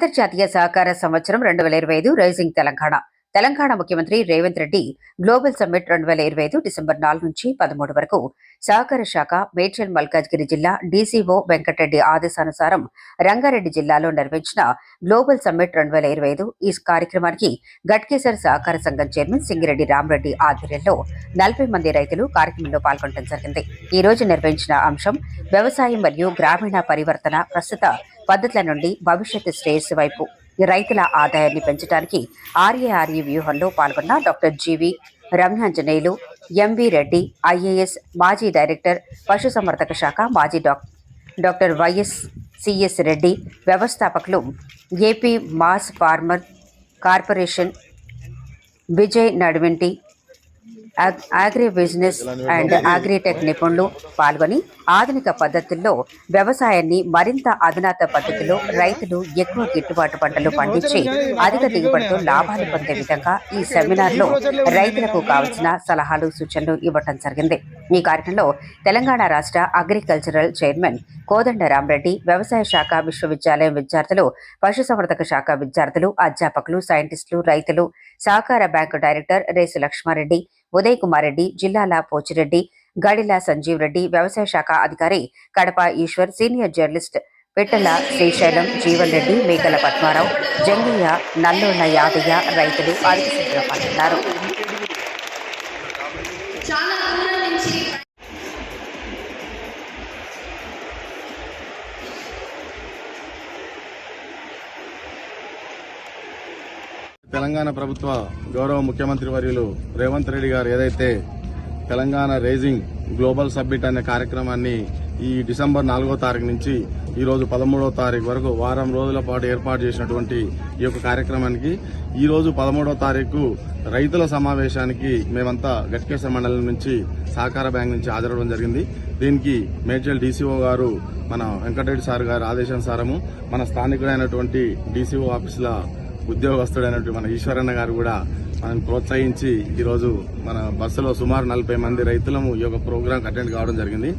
అంతర్జాతీయ సహకార సంవత్సరం రెండు వేల ఇరవై ఐదు రైజింగ్ తెలంగాణ. తెలంగాణ ముఖ్యమంత్రి రేవంత్ రెడ్డి గ్లోబల్ సమ్మిట్ రెండు వేల ఇరవై ఐదు డిసెంబర్ నాలుగు నుంచి పదమూడు వరకు సహకార శాఖ మేడ్చల్ మల్కాజ్గిరి జిల్లా డీసీఓ వెంకటరెడ్డి ఆదేశానుసారం రంగారెడ్డి జిల్లాలో నిర్వహించిన గ్లోబల్ సమ్మిట్ రెండు వేల ఇరవై ఐదు ఈ కార్యక్రమానికి గట్కేసర్ సహకార సంఘం చైర్మన్ సింగిరెడ్డి రామరెడ్డి ఆధ్వర్యంలో నలభై మంది రైతులు కార్యక్రమంలో పాల్గొనడం జరిగింది. ఈ రోజు నిర్వహించిన అంశం వ్యవసాయం మరియు గ్రామీణ పరివర్తన ప్రస్తుత పద్ధతుల నుండి భవిష్యత్తు శ్రేయస్సు వైపు. రైతుల ఆదాయాన్ని పెంచడానికి ఆర్ఏఆర్ఈ వ్యూహంలో పాల్గొన్న doctor GV Ramyanjaneyulu MV Reddy IAS మాజీ డైరెక్టర్ పశుసంవర్ధక శాఖ మాజీ doc doctor YS CS Reddy వ్యవస్థాపకులు AP mass farmer corporation Vijay Naduventi agri business and agritech నిపుణులు పాల్గొని ఆధునిక పద్ధతుల్లో వ్యవసాయాన్ని మరింత అధునాత పద్ధతిలో రైతులు ఎక్కువ గిట్టుబాటు పంటలు పండించి అధిక దిగుబడితో లాభాలు పొందే విధంగా ఈ సెమినార్లో రైతులకు కావలసిన సలహాలు సూచనలు ఇవ్వటం జరిగింది. ఈ కార్యక్రమంలో తెలంగాణ రాష్ట్ర అగ్రికల్చరల్ చైర్మన్ కోదండ రామరెడ్డి వ్యవసాయ శాఖ విశ్వవిద్యాలయం విద్యార్థులు పశుసంవర్ధక శాఖ విద్యార్థులు అధ్యాపకులు సైంటిస్టులు రైతులు సహకార bank director race Lakshma Reddy Uday Kumar Reddy జిల్లాల పోచిరెడ్డి గడిల సంజీవ్ రెడ్డి వ్యవసాయ శాఖ అధికారి కడప ఈశ్వర్ సీనియర్ జర్నలిస్ట్ పిట్టల శ్రీశైలం జీవన్ రెడ్డి మేకల పద్మారావు జంగయ్య నల్లోల యాదయ్య రైతులు అధిక సంఖ్యలో పాల్గొన్నారు చాలా దూరం నుంచి తెలంగాణ ప్రభుత్వ గౌరవ ముఖ్యమంత్రి వర్యులు రేవంత్ రెడ్డి గారు ఏదైతే తెలంగాణ రైజింగ్ గ్లోబల్ సబ్మిట్ అనే కార్యక్రమాన్ని ఈ డిసెంబర్ నాలుగో తారీఖు నుంచి ఈ రోజు పదమూడవ తారీఖు వరకు వారం రోజుల పాటు ఏర్పాటు చేసినటువంటి ఈ యొక్క కార్యక్రమానికి ఈ రోజు పదమూడవ తారీఖు రైతుల సమావేశానికి మేమంతా గట్కేశ్వర మండలం నుంచి సహకార బ్యాంక్ నుంచి హాజరవడం జరిగింది. దీనికి మేడ్చల్ డీసీఓ గారు మన వెంకటరెడ్డి సార్ గారు ఆదేశానుసారము మన స్థానికుడైనటువంటి డీసీఓ ఆఫీసుల ఉద్యోగస్తుడైనటువంటి మన ఈశ్వరన్న గారు కూడా మనల్ని ప్రోత్సహించి ఈరోజు మన బస్సులో సుమారు నలభై మంది రైతులము ఈ యొక్క ప్రోగ్రాంకి అటెండ్ కావడం జరిగింది.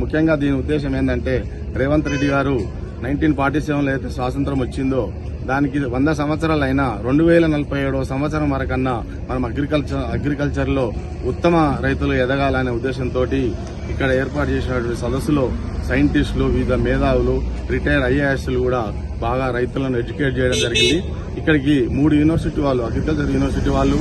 ముఖ్యంగా దీని ఉద్దేశం ఏంటంటే రేవంత్ రెడ్డి గారు నైన్టీన్ ఫార్టీ సెవెన్లో అయితే స్వాతంత్రం వచ్చిందో దానికి వంద సంవత్సరాలు అయినా రెండు వేల నలభై ఏడవ సంవత్సరం వరకన్నా మనం అగ్రికల్చర్ అగ్రికల్చర్లో ఉత్తమ రైతులు ఎదగాలనే ఉద్దేశంతో ఇక్కడ ఏర్పాటు చేసినటువంటి సదస్సులో సైంటిస్టులు వివిధ మేధావులు రిటైర్డ్ ఐఏఎస్లు కూడా బాగా రైతులను ఎడ్యుకేట్ చేయడం జరిగింది. ఇక్కడికి మూడు యూనివర్సిటీ వాళ్ళు అగ్రికల్చర్ యూనివర్సిటీ వాళ్ళు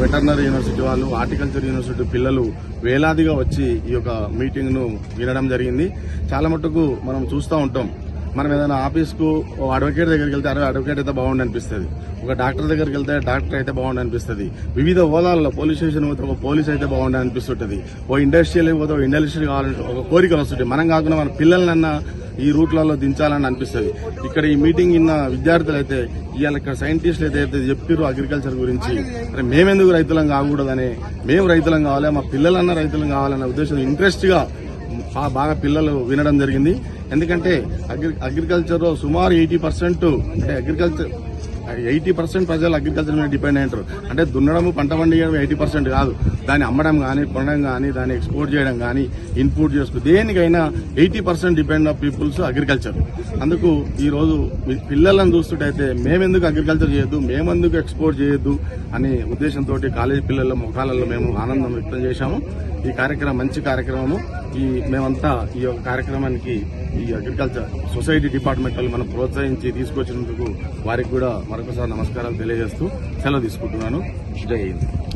వెటర్నరీ యూనివర్సిటీ వాళ్ళు హార్టికల్చర్ యూనివర్సిటీ పిల్లలు వేలాదిగా వచ్చి ఈ యొక్క మీటింగ్ను వినడం జరిగింది. చాలా మటుకు మనం చూస్తూ ఉంటాం. మనం ఏదైనా ఆఫీస్కు అడ్వకేట్ దగ్గరికి వెళ్తే అరే అడ్వకేట్ అయితే బాగుండి అనిపిస్తుంది. ఒక డాక్టర్ దగ్గరికి వెళ్తే డాక్టర్ అయితే బాగుండి అనిపిస్తుంది. వివిధ హోదాల్లో పోలీస్ స్టేషన్ పోతే ఒక పోలీస్ అయితే బాగుండి అనిపిస్తుంటుంది. ఓ ఇండస్ట్రియల్ పోతే ఒక ఇండస్ట్రీ కావాలని ఒక కోరికలు వస్తుంటాయి. మనం కాకుండా మన పిల్లలనన్నా ఈ రూట్లలో దించాలని అనిపిస్తుంది. ఇక్కడ ఈ మీటింగ్ ఇన్న విద్యార్థులు అయితే ఇవాళ ఇక్కడ సైంటిస్టులు అయితే అయితే చెప్పారు అగ్రికల్చర్ గురించి అరే మేమెందుకు రైతులం కాకూడదని మేము రైతులం కావాలి మా పిల్లలన్నా రైతులం కావాలన్న ఉద్దేశం ఇంట్రెస్ట్గా బాగా పిల్లలు వినడం జరిగింది. ఎందుకంటే అగ్రి అగ్రికల్చర్లో సుమారు ఎయిటీ పర్సెంట్ అంటే అగ్రికల్చర్ ఎయిటీ పర్సెంట్ ప్రజలు అగ్రికల్చర్ మీద డిపెండ్ అయ్యారు అంటే దున్నడము పంట పండియడం ఎయిటీ పర్సెంట్ కాదు. దాన్ని అమ్మడం కానీ కొనడం కానీ దాన్ని ఎక్స్పోర్ట్ చేయడం కానీ ఇన్పుట్ చేసుకు దేనికైనా eighty percent depend of peoples agriculture. అందుకు ఈరోజు మీ పిల్లలను చూస్తుంటైతే మేమెందుకు అగ్రికల్చర్ చేయొద్దు మేమెందుకు ఎక్స్పోర్ట్ చేయొద్దు అనే ఉద్దేశంతో కాలేజీ పిల్లల ముఖాలలో మేము ఆనందం వ్యక్తం చేశాము. ఈ కార్యక్రమం మంచి కార్యక్రమము. ఈ మేమంతా ఈ యొక్క కార్యక్రమానికి ఈ అగ్రికల్చర్ సొసైటీ డిపార్ట్మెంట్ వాళ్ళు మనం ప్రోత్సహించి తీసుకొచ్చినందుకు వారికి కూడా మరొకసారి నమస్కారాలు తెలియజేస్తూ సెలవు తీసుకుంటున్నాను. జై హింద్.